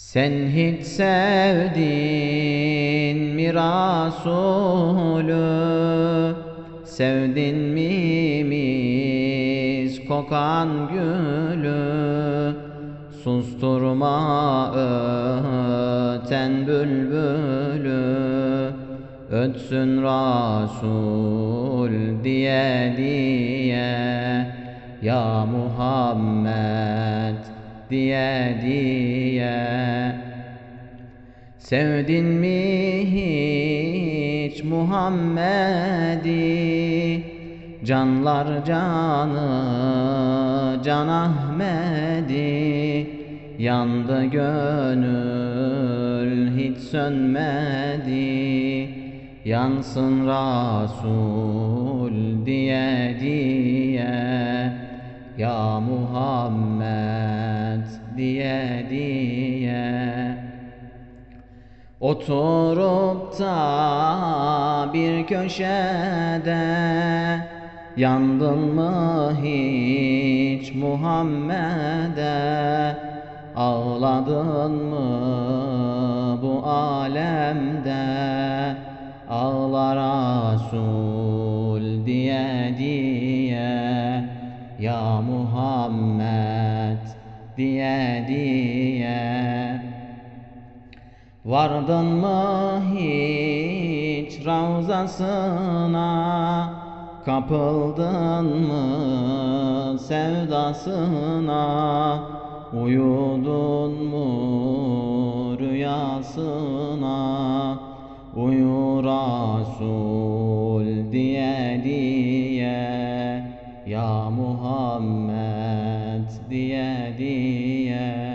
Sen hiç sevdin mi Resulü? Sevdin mi mis kokan gülü? Susturma öten bülbülü Ötsün Resul diye diye Ya Muhammed diye diye. Sevdin mi hiç Muhammed'i? Canlar canı Can Ahmed'i. Yandı gönül hiç sönmedi. Yansın Resul diye diye. Ya Muhammed diye diye. Oturup da bir köşede Yandın mı hiç Muhammed'e? Ağladın mı bu alemde? Ağla Resul diye diye. Ya Muhammed diye diye. Vardın mı hiç ravzasına? Kapıldın mı sevdasına? Uyudun mu rüyasına? Uyu Resul diye diye. Ya Muhammed ديا ديا